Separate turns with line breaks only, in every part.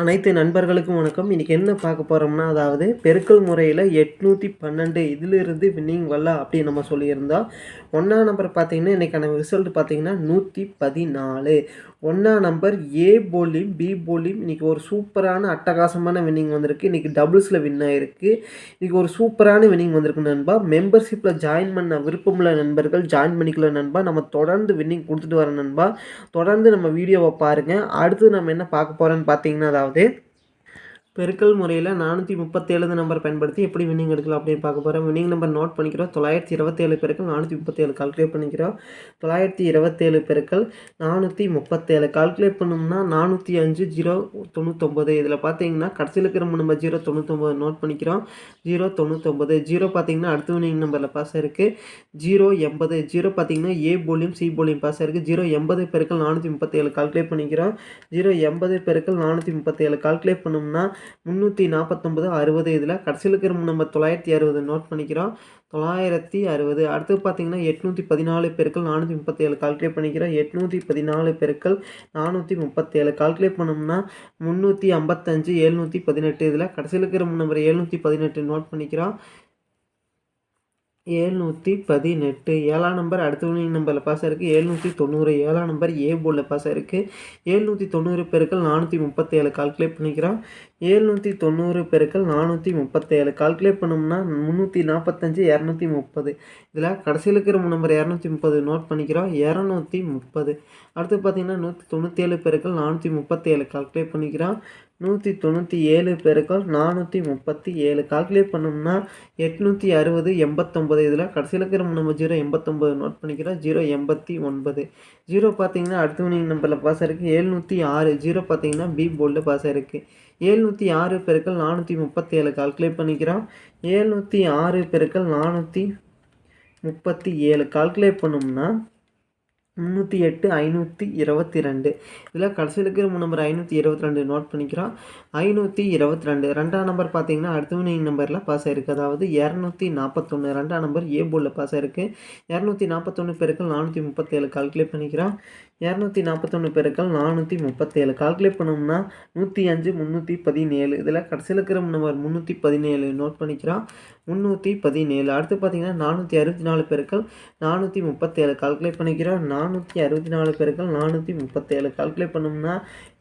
அனைத்து நண்பர்களுக்கும் வணக்கம். இன்றைக்கி என்ன பார்க்க போகிறோம்னா அதாவது பெருக்கல் முறையில் எட்நூற்றி பன்னெண்டு இதிலிருந்து வின்னிங் வரல அப்படின்னு நம்ம சொல்லியிருந்தோம் ஒன்றாம் நம்பர் பார்த்தீங்கன்னா இன்றைக்கான ரிசல்ட் பார்த்தீங்கன்னா நூற்றி பதினாலு. ஒன்றாம் நம்பர் ஏ போலியும் பி போலியும் இன்றைக்கி ஒரு சூப்பரான அட்டகாசமான வின்னிங் வந்திருக்கு. இன்றைக்கி டபுள்ஸில் வின் ஆகிருக்கு இன்றைக்கி ஒரு சூப்பரான வின்னிங் வந்திருக்கு நண்பா. மெம்பர்ஷிப்பில் ஜாயின் பண்ண விருப்பமுள்ள நண்பர்கள் ஜாயின் பண்ணிக்கல நண்பா. நம்ம தொடர்ந்து வின்னிங் கொடுத்துட்டு வர நண்பா. தொடர்ந்து நம்ம வீடியோவை பாருங்கள் அடுத்து நம்ம என்ன பார்க்க போகிறோன்னு பார்த்தீங்கன்னா அதாவது பெருக்கல் முறையில் நானூற்றி முப்பத்தேழு நம்பர் பயன்படுத்தி எப்படி வின்னிங் எடுக்கலாம் அப்படின்னு பார்க்க போகிறோம் வின்னிங் நம்பர் நோட் பண்ணிக்கிறோம். தொள்ளாயிரத்தி இருபத்தேழு பெருக்கள் நானூற்றி முப்பத்தேழு கால்குலேட் பண்ணிக்கிறோம். தொள்ளாயிரத்தி இருபத்தேழு பெருக்கள் நானூற்றி முப்பத்தேழு கால்குலேட் பண்ணோம்னா நானூற்றி அஞ்சு ஜீரோ தொண்ணூத்தொம்பது இதில் பார்த்தீங்கன்னா கடைசியில் இருக்கிற நம்ம ஜீரோ தொண்ணூத்தொம்பது நோட் பண்ணிக்கிறோம். ஜீரோ தொண்ணூத்தொம்பது ஜீரோ பார்த்தீங்கன்னா அடுத்த வின்னிங் நம்பரில் பாஸ் இருக்குது ஜீரோ எண்பது. ஜீரோ பார்த்தீங்கன்னா ஏ போலியும் சி போலியும் பாஸ் இருக்குது ஜீரோ எண்பது பெருக்கள் நானூற்றி முப்பத்தேழு கால்குலேட் பண்ணிக்கிறோம். ஜீரோ எண்பது பெருக்கள் நானூற்றி முப்பத்தேழு கால்குலேட் பண்ணோம்னா முந்நூற்றி நாற்பத்தொம்பது அறுபது இதில் கடைசியில் இருக்கிற நம்ம தொள்ளாயிரத்தி அறுபது நோட் பண்ணிக்கிறோம். தொள்ளாயிரத்தி அறுபது அடுத்து பார்த்தீங்கன்னா எட்நூற்றி பதினாலு பேருக்கள் நானூற்றி முப்பத்தேழு கால்குலேட் பண்ணிக்கிறோம். எட்நூற்றி பதினாலு பேருக்கள் நானூற்றி முப்பத்தேழு கால்குலேட் பண்ணோம்னா முந்நூற்றி ஐம்பத்தஞ்சு எழுநூற்றி பதினெட்டு இதில் கடைசியில் இருக்கிற நம்பர் எழுநூற்றி பதினெட்டு நோட் பண்ணிக்கிறோம். ஏழ்நூற்றி பதினெட்டு ஏழாம் நம்பர் அடுத்த வினிங் நம்பரில் பாஸ் இருக்குது ஏழ்நூற்றி தொண்ணூறு ஏழாம் நம்பர் ஏ போர்டில் பாஸ் இருக்குது ஏழ்நூற்றி தொண்ணூறு பேருக்கள் நானூற்றி முப்பத்தேழு கால்குலேட் பண்ணிக்கிறோம். ஏழ்நூற்றி தொண்ணூறு பெருக்கள் நானூற்றி முப்பத்தேழு. கால்குலேட் பண்ணோம்னா முந்நூற்றி நாற்பத்தஞ்சு இரநூத்தி முப்பது. இதில் கடைசியில் இருக்கிற நம்பர் இரநூத்தி முப்பது நோட் பண்ணிக்கிறோம். இரநூத்தி முப்பது. அடுத்து பார்த்திங்கன்னா நூற்றி தொண்ணூற்றி ஏழு பெருக்கள் நானூற்றி முப்பத்தேழு. கால்குலேட் பண்ணிக்கிறோம். நூற்றி தொண்ணூற்றி ஏழு பெருக்கள் நானூற்றி முப்பத்தி ஏழு கால்குலேட் பண்ணோம்னா எட்நூற்றி அறுபது எண்பத்தொம்பது. இதில் கடைசியில் இருக்கிற நம்ம ஜீரோ எண்பத்தொம்பது நோட் பண்ணிக்கிறோம். ஜீரோ எண்பத்தி ஒன்பது. ஜீரோ பார்த்தீங்கன்னா அடுத்த நம்பரில் பாஸ் இருக்குது எழுநூற்றி ஆறு. ஜீரோ பார்த்தீங்கன்னா பி போர்டில் பாஸ் இருக்குது ஏழ்நூற்றி ஆறு பெருக்கள் நானூற்றி முப்பத்தி ஏழு கால்குலேட் பண்ணிக்கிறோம். ஏழ்நூற்றி ஆறு பெருக்கள் நானூற்றி முப்பத்தி ஏழு கால்குலேட் பண்ணோம்னா முந்நூற்றி எட்டு ஐநூற்றி இருபத்தி ரெண்டு. இதில் கடைசியில் இருக்கிற நம்பர் ஐநூற்றி இருபத்தி ரெண்டு நோட் பண்ணிக்கிறோம். ஐநூற்றி இருபத்தி ரெண்டு ரெண்டாம் நம்பர் பார்த்தீங்கன்னா அடுத்த வினிங் நம்பரில் பாஸ் ஆயிருக்கு. அதாவது இரநூத்தி நாற்பத்தொன்று ரெண்டாம் நம்பர் ஏ போலில் பாஸ் ஆயிருக்கு. இரநூத்தி நாற்பத்தொன்று பெருக்கள் நானூற்றி முப்பத்தேழு கால்குலேட் பண்ணிக்கிறோம். இரநூத்தி நாற்பத்தொன்று பெருக்கள் நானூற்றி முப்பத்தேழு. கால்குலேட் பண்ணோம்னா நூற்றி அஞ்சு முந்நூற்றி பதினேழு. இதில் கடைசியில் இருக்கிற நம்பர் முந்நூற்றி பதினேழு நோட் பண்ணிக்கிறோம். முந்நூற்றி பதினேழு. அடுத்து பார்த்தீங்கன்னா நானூற்றி அறுபத்தி நாலு பெருக்கள் நானூற்றி முப்பத்தேழு. கால்குலேட் பண்ணிக்கிறோம். நானூற்றி அறுபத்தி நாலு பெருக்கள் நானூற்றி முப்பத்தேழு. கால்குலேட் பண்ணோம்னா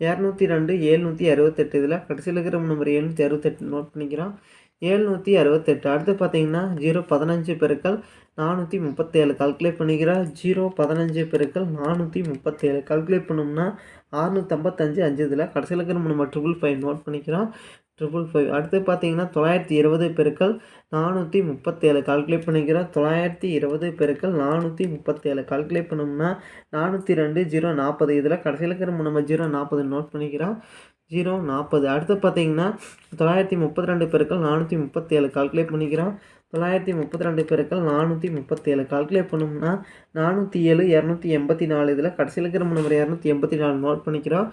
இரநூத்தி ரெண்டு ஏழ்நூற்றி அறுபத்தெட்டு. இதில் கடைசியில் இருக்கிற நம்பர் எழுநூற்றி அறுபத்தெட்டு நோட் பண்ணிக்கிறோம். ஏழ்நூற்றி அறுபத்தெட்டு. அடுத்து பார்த்தீங்கன்னா ஜீரோ பதினஞ்சு பெருக்கள் நானூற்றி முப்பத்தேழு. கால்குலேட் பண்ணிக்கிறோம் ஜீரோ பதினஞ்சு பெருக்கள் நானூற்றி முப்பத்தேழு. கால்குலேட் பண்ணோம்னா அறுநூற்றம்பத்தஞ்சு அஞ்சு இதில் கடைசியில் இருக்கிற நம்ம ட்ரிபிள் ஃபைவ் நோட் பண்ணிக்கிறோம். ட்ரிபிள் ஃபைவ் அடுத்து பார்த்தீங்கன்னா தொள்ளாயிரத்தி இருபது பெருக்கள் நானூற்றி முப்பத்தேழு. கால்குலேட் பண்ணிக்கிறோம் தொள்ளாயிரத்தி இருபது பெருக்கள் நானூற்றி முப்பத்தேழு. கால்குலேட் பண்ணோம்னா நானூற்றி ரெண்டு ஜீரோ நாற்பது. இதில் கடைசியில் இருக்கிற நம்ம ஜீரோ நாற்பது நோட் பண்ணிக்கிறோம். ஜீரோ நாற்பது. அடுத்து பார்த்தீங்கன்னா தொள்ளாயிரத்தி முப்பத்தி ரெண்டு பெருக்கள் நானூற்றி முப்பத்தேழு. கால்குலேட் பண்ணிக்கிறோம். தொள்ளாயிரத்தி முப்பத்தி ரெண்டு பெருக்கள் நானூற்றி முப்பத்தேழு. கால்குலேட் பண்ணோம்னா நானூற்றி ஏழு இரநூத்தி எண்பத்தி நாலு. இதில் கடைசியில் இருக்கிற நம்பர் இரநூத்தி எண்பத்தி நாலு நோட் பண்ணிக்கிறோம்.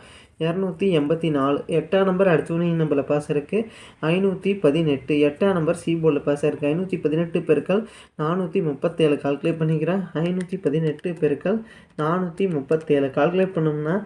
இரநூத்தி எண்பத்தி நாலு. எட்டாம் நம்பர் அடுத்த வினிங் நம்பரில் பாஸ் இருக்குது ஐநூற்றி பதினெட்டு. எட்டாம் நம்பர் சி போர்டில் பாஸ் இருக்குது ஐநூற்றி பதினெட்டு பெருக்கள் நானூற்றி முப்பத்தேழு. கால்குலேட் பண்ணிக்கிறேன் ஐநூற்றி பதினெட்டு பெருக்கள் நானூற்றி முப்பத்தேழு. கால்குலேட் பண்ணோம்னா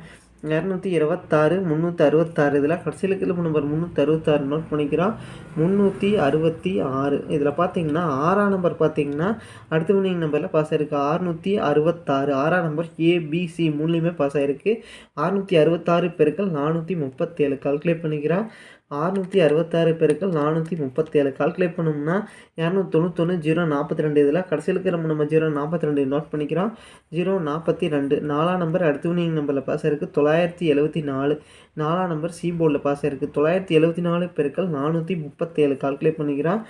இரநூத்தி இருபத்தாறு முந்நூற்றி அறுபத்தாறு. இதில் கடைசியில் கிலோ நம்பர் முந்நூற்றி அறுபத்தாறு நோட் பண்ணிக்கிறோம். முந்நூற்றி அறுபத்தி ஆறு. இதில் பார்த்தீங்கன்னா ஆறாம் நம்பர் பார்த்தீங்கன்னா அடுத்த வினிங் நம்பரில் பாஸ் ஆகிருக்கு ஆறுநூற்றி அறுபத்தாறு. ஆறாம் நம்பர் ஏபிசி மூணுலேயுமே பாஸ் ஆகிருக்கு அறுநூற்றி அறுபத்தாறு பெருக்கள் நானூற்றி முப்பத்தேழு. கால்குலேட் பண்ணிக்கிறோம். அறுநூற்றி அறுபத்தாறு பெருக்கள் நானூற்றி முப்பத்தேழு கால்குலேட் பண்ணோம்னா இரநூத்தி தொண்ணூத்தொன்று ஜீரோ நாற்பத்தி ரெண்டு இதில் கடைசியில் இருக்கிற நம்ம ஜீரோ நாற்பத்தி ரெண்டு நோட் பண்ணிக்கிறோம். ஜீரோ நாற்பத்தி ரெண்டு. நாலாம் நம்பர் அடுத்த வினிங் நம்பரில் பாஸ் இருக்குது தொள்ளாயிரத்தி எழுபத்தி நாலு. நாலாம் நம்பர் சி போர்டில் பாஸ் இருக்குது தொள்ளாயிரத்தி எழுபத்தி நாலு பெருக்கள் நானூற்றி முப்பத்தேழு கால்குலேட் பண்ணிக்கிறோம்.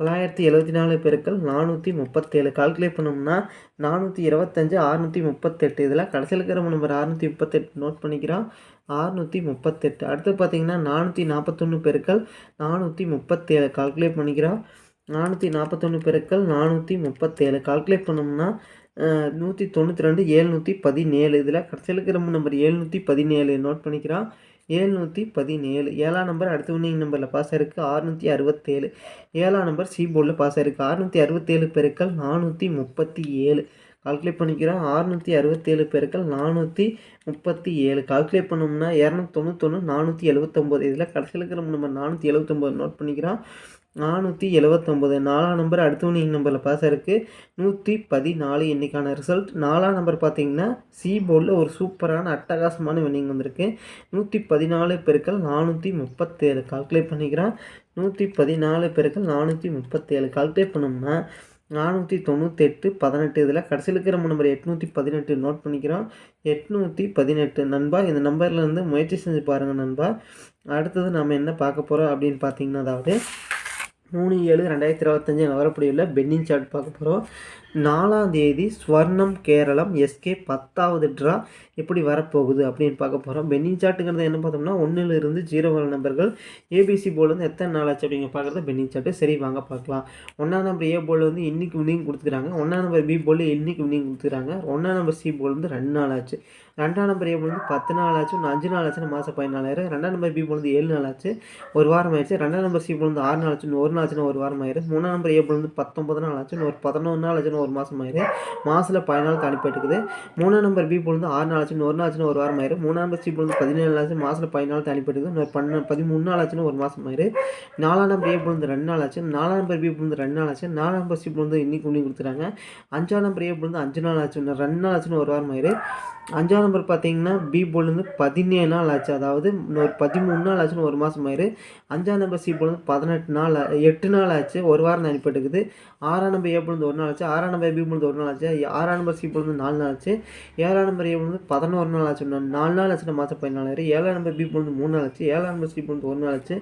தொள்ளாயிரத்தி எழுபத்தி நாலு பெருக்கள் நானூற்றி முப்பத்தேழு. கால்குலேட் பண்ணோம்னா நானூற்றி இருபத்தஞ்சு அறுநூற்றி முப்பத்தெட்டு. இதில் கடைசியில் இருக்கிற நம்பர் அறுநூற்றி முப்பத்தெட்டு நோட் பண்ணிக்கிறோம். அறுநூற்றி முப்பத்தெட்டு. அடுத்து பார்த்தீங்கன்னா நானூற்றி நாற்பத்தொன்று பெருக்கள் நானூற்றி முப்பத்தேழு. கால்குலேட் பண்ணிக்கிறோம். நானூற்றி நாற்பத்தொன்று பெருக்கள் நானூற்றி முப்பத்தேழு. கால்குலேட் பண்ணோம்னா நூற்றி தொண்ணூற்றி ரெண்டு ஏழ்நூற்றி பதினேழு. இதில் கடைசியில் இருக்கிற நம்பர் ஏழ்நூற்றி பதினேழு நோட் பண்ணிக்கிறோம். ஏழ்நூற்றி பதினேழு. ஏழாம் நம்பர் அடுத்த வினிங் நம்பரில் பாஸ் ஆயிருக்கு. ஆறுநூற்றி அறுபத்தேழு. ஏழாம் நம்பர் சி போர்டில் பாஸ் ஆயிருக்கு. அறுநூற்றி அறுபத்தேழு பெருக்கள் நானூற்றி முப்பத்தி ஏழு. கால்குலேட் பண்ணிக்கிறோம் அறுநூற்றி அறுபத்தேழு பேருக்கள் நானூற்றி முப்பத்தி ஏழு. கால்குலேட் பண்ணோம்னா இரநூத்தி தொண்ணூத்தொன்று நானூற்றி எழுபத்தொம்போது இதில் கடைசியில் இருக்கிற நம்பர் நானூற்றி எழுபத்தொம்போது நோட் பண்ணிக்கிறோம். நானூற்றி எழுபத்தொம்போது நாலாம் நம்பர் அடுத்தவனி நம்பரில் பாஸ் நூற்றி பதினாலு இன்றைக்கான ரிசல்ட் நாலாம் நம்பர் பார்த்தீங்கன்னா சி போர்டில் ஒரு சூப்பரான அட்டகாசமான வின்னிங் வந்திருக்கு. நூற்றி பதினாலு பெருக்கள் நானூற்றி முப்பத்தேழு. கால்குலேட் பண்ணிக்கிறேன் நூற்றி பதினாலு பெருக்கள் நானூற்றி முப்பத்தேழு. கால்குலேட் பண்ணோம்னா நானூற்றி தொண்ணூத்தெட்டு பதினெட்டு இதில் கடைசியில் இருக்கிற நம்பர் எட்நூற்றி பதினெட்டு நோட் பண்ணிக்கிறோம். எட்நூற்றி பதினெட்டு நண்பா இந்த நம்பர்லேருந்து முயற்சி செஞ்சு பாருங்கள் நண்பா. அடுத்தது நம்ம என்ன பார்க்க போகிறோம் அப்படின்னு பார்த்தீங்கன்னா அதாவது மூணு ஏழு ரெண்டாயிரத்தி இருபத்தஞ்சி வரப்படியுள்ள பென்னிங் சார்ட் பார்க்க போகிறோம் நாலாம் தேதி ஸ்வர்ணம் கேரளம் எஸ்கே பத்தாவது ட்ரா எப்படி வரப்போகுது அப்படின்னு பார்க்க போகிறோம் பென்னிங் சாட்டுங்கிறது என்ன பார்த்தோம்னா ஒன்றிலிருந்து ஜீரோ வர நம்பர்கள் ஏபிசி போல் வந்து எத்தனை நாள் ஆச்சு அப்படிங்க பார்க்குறது பென்னிங் சார்ட்டு. சரி வாங்க பார்க்கலாம். ஒன்றாம் நம்பர் ஏ போல் வந்து இன்றைக்கி வினிங் கொடுத்துக்கிறாங்க ஒன்றாம் நம்பர் பி போல் இன்றைக்கி வினிங் கொடுத்துக்கிறாங்க ஒன்றாம் நம்பர் சி போல் வந்து ரெண்டு நாள் ஆச்சு. ரெண்டாம் நம்பர் ஏ வந்து பத்து நாள் ஆச்சு. ஒன்று அஞ்சு நாள் ஆச்சு மாதம் பதினாலாயிரம். ரெண்டாம் நம்பர் பி வந்து ஏழு நாள் ஆச்சு. ஒரு வாரம் ஆயிடுச்சு. ரெண்டாம் நம்பர் சி வந்து ஆறு நாள் ஆச்சு. ஒரு நாள் ஆச்சுன்னு ஒரு வாரம் ஆயிடுச்சு மூணாம் நம்பர் ஏ வந்து பத்தொம்பது நாள் ஆச்சு. ஒரு பதினொன்று நாள் ஆச்சுன்னு ஒரு மாதம் ஆயிரு. மாதத்தில் பதினாலு தாண்டி மூணாம் நம்பர் பி வந்து ஆறு நாள் ஆச்சுன்னு ஒரு நாள் ஆச்சுன்னு ஒரு வாரம் ஆயிரு. மூணாம் நம்பர் சி வந்து பதினேழு நாள் ஆச்சு. மாதத்தில் பதினாலு தாண்டி போயிட்டுருக்குது இன்னொரு பன்ன பதிமூணு நாள் ஆச்சுன்னு ஒரு மாதம் ஆயிரு. நாலாம் நம்பர் ஏ வந்து ரெண்டு நாள் ஆச்சு. நாலாம் நம்பர் பி வந்து ரெண்டு நாள் ஆச்சு. நாலாம் நம்பர் சி வந்து இன்னைக்கு உண்ணி கொடுத்துறாங்க அஞ்சாம் நம்பர் ஏ வந்து அஞ்சு நாள் ஆச்சு ரெண்டு நாள் ஆச்சுன்னு ஒரு வாரம் ஆயிரு. அஞ்சாம் நம்பர் பார்த்தீங்கன்னா பி போலேருந்து பதினேழு நாள் ஆச்சு அதாவது இன்னொரு பதிமூணு நாள் ஆச்சுன்னு ஒரு மாதம் ஆயிரு அஞ்சாவது நம்பர் சி போலேருந்து பதினெட்டு நாள் எட்டு நாள் ஆச்சு ஒரு வாரம் அனுப்பிட்டுக்குது ஆறாம் நம்பர் ஏ போலேருந்து ஒரு நாள் ஆச்சு ஆறாம் நம்பர் பி போலேருந்து ஒரு நாள் ஆச்சு ஆறாம் நம்பர் சி போலேருந்து நாலு நாள் ஆச்சு ஏழாம் நம்பர் ஏ போலேருந்து பதினோரு நாள் ஆச்சு நாலு நாள் ஆச்சு மாதம் பதினாலாயிரம் ஏழாம் நம்பர் பி போலேருந்து மூணு நாள் ஆச்சு ஏழாம் நம்பர் சி போலேருந்து ஒரு நாள் ஆச்சு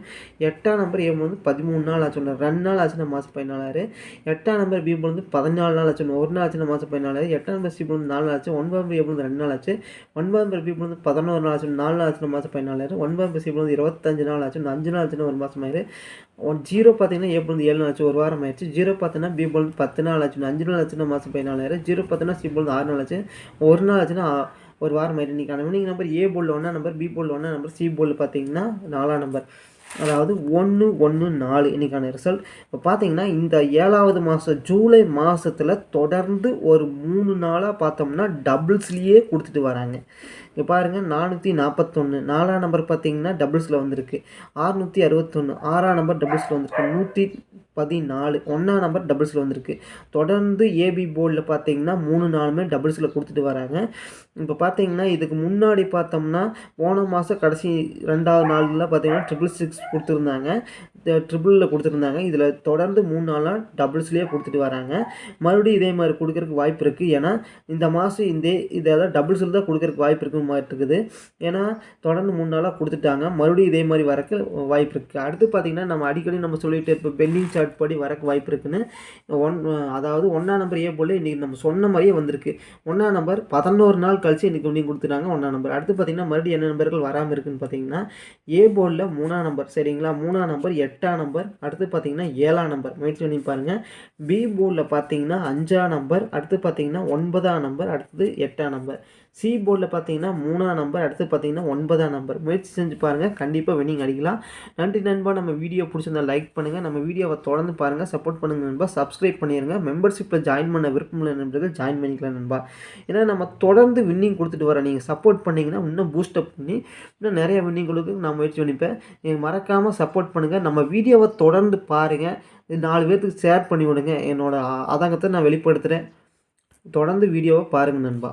எட்டாம் நம்பர் ஏ போலேருந்து பதிமூணு நாள் ஆச்சு ரெண்டு நாள் ஆச்சுன்னா மாதம் பதினாலாயிரு எட்டாம் நம்பர் பி போலேருந்து பதினாலு நாள் ஆச்சு ஒரு நாள் ஆச்சுன்னா மாதம் பதினாலாயிரு எட்டாம் நம்பர் சி போலேருந்து நாலு நாள் ஆச்சு ஒன்பதாம் நம்பர் ஏ போலேருந்து ரெண்டு நாள் ஆச்சு ஒன்பதாம் பிறப்பு வந்து பதினோரு நாள் ஆச்சு நாலு நாள் ஆச்சு மாதம் பதினாலாயிரம். ஒன்பதாம் பிறப்பு வந்து இருபத்தஞ்சு நாள் ஆச்சு அஞ்சு நாள் ஆச்சுன்னு ஒரு மாதம் ஆயிரு. ஒன் ஜீரோ பார்த்தீங்கன்னா ஏப்ரல் வந்து ஏழு நாள் ஆச்சு ஒரு வாரம் ஆயிடுச்சு. ஜீரோ பார்த்தீங்கன்னா பி போல் பத்து நாள் ஆச்சு அஞ்சு நாள் ஆச்சுன்னா மாதம் பதினாலாயிரம். ஜீரோ பார்த்தீங்கன்னா சிபோல் ஆறு நாள் ஆச்சு ஒரு நாள் ஆச்சுன்னா ஒரு வாரம் ஆயிடுச்சு. இன்றைக்கி நீங்கள் நம்பர் ஏ போல் ஒன்றா நம்பர் பி போல் ஒன்றா நம்பர் சி போல் பார்த்தீங்கன்னா நாலாம் நம்பர் அதாவது ஒன்று ஒன்று நாலு இன்றைக்கான ரிசல்ட் இப்போ பார்த்தீங்கன்னா இந்த ஏழாவது மாதம் ஜூலை மாதத்தில் தொடர்ந்து ஒரு மூணு நாளாக பார்த்தோம்னா டபுள்ஸ்லேயே கொடுத்துட்டு வராங்க. இப்போ பாருங்கள் நானூற்றி நாற்பத்தொன்று நாலாம் நம்பர் பார்த்தீங்கன்னா டபுள்ஸில் வந்திருக்கு. ஆறுநூற்றி அறுபத்தொன்று ஆறாம் நம்பர் டபுள்ஸில் வந்திருக்கு. நூற்றி பதினாலு ஒன்றாம் நம்பர் டபுள்ஸில் வந்திருக்கு. தொடர்ந்து ஏபி போர்டில் பார்த்தீங்கன்னா மூணு நாளுமே டபுள்ஸில் கொடுத்துட்டு வராங்க. இப்போ பார்த்தீங்கன்னா இதுக்கு முன்னாடி பார்த்தோம்னா போன மாதம் கடைசி ரெண்டாவது நாளில் பார்த்தீங்கன்னா ட்ரிபிள் சிக்ஸ் கொடுத்துருந்தாங்க. ட்ரிபிளில் கொடுத்துருந்தாங்க. இதில் தொடர்ந்து மூணு நாளாக டபுள்ஸ்லேயே கொடுத்துட்டு வராங்க. மறுபடியும் இதே மாதிரி கொடுக்குறதுக்கு வாய்ப்பு இருக்குது ஏன்னா இந்த மாதம் இந்த இதெல்லாம் டபுள்ஸில் தான் கொடுக்குறதுக்கு வாய்ப்பு இருக்குன்னு மாதிரி இருக்குது. ஏன்னா தொடர்ந்து மூணு நாளாக கொடுத்துட்டாங்க. மறுபடியும் இதே மாதிரி வரக்கு வாய்ப்பு இருக்குது அடுத்து பார்த்திங்கன்னா நம்ம அடிக்கடி நம்ம சொல்லிட்டு இருப்போம். பெண்டிங் சார்ட் படி வரக்கு வாய்ப்பு இருக்குன்னு ஒன் அதாவது ஒன்றாம் நம்பர் ஏ போல் இன்றைக்கி நம்ம சொன்ன மாதிரியே வந்திருக்கு. ஒன்றாம் நம்பர் பதினோரு நாள் கழிச்சு இன்றைக்கி நீங்கள் கொடுத்துட்டாங்க ஒன்றாம் நம்பர் அடுத்து பார்த்திங்கன்னா மறுபடியும் என்ன நம்பர்கள் வராமல் இருக்குன்னு பார்த்தீங்கன்னா ஏ போர்டில் மூணாம் நம்பர் சரிங்களா? மூணாம் நம்பர் எட்டாம் நம்பர் அடுத்து பார்த்தீங்கன்னா ஏழாம் நம்பர் முயற்சி பண்ணி பாருங்கள் பி போர்டில் பார்த்தீங்கன்னா அஞ்சாம் நம்பர் அடுத்து பார்த்தீங்கன்னா ஒன்பதாம் நம்பர் அடுத்தது எட்டாம் நம்பர் சி போர்டில் பார்த்தீங்கன்னா மூணாம் நம்பர் அடுத்து பார்த்தீங்கன்னா ஒன்பதாம் நம்பர் முயற்சி செஞ்சு பாருங்கள் கண்டிப்பாக வினிங் அடிக்கலாம். நன்றி நண்பா. நம்ம வீடியோ பிடிச்சிருந்தா லைக் பண்ணுங்கள் நம்ம வீடியோவை தொடர்ந்து தொடர்ந்து பாருங்கள் சப்போர்ட் பண்ணுங்கள் நண்பா. சப்ஸ்கிரைப் பண்ணிடுங்க மெம்பர்ஷிப்பில் ஜாயின் பண்ண விருப்பமுள்ள நண்பர்கள் ஜாயின் பண்ணிக்கலாம் நண்பா. ஏன்னா நம்ம தொடர்ந்து வின்னிங் கொடுத்துட்டு வரோம் நீங்கள் சப்போர்ட் பண்ணிங்கன்னா இன்னும் பூஸ்டப் பண்ணி இன்னும் நிறைய வின்னிங்களுக்கு நான் முயற்சி பண்ணிப்பேன். நீங்கள் மறக்காமல் சப்போர்ட் பண்ணுங்கள் நம்ம வீடியோவை தொடர்ந்து பாருங்கள் நாலு பேர்த்துக்கு ஷேர் பண்ணி விடுங்க. என்னோடய அதங்கத்தை நான் வெளிப்படுத்துகிறேன் தொடர்ந்து வீடியோவை பாருங்கள் நண்பா.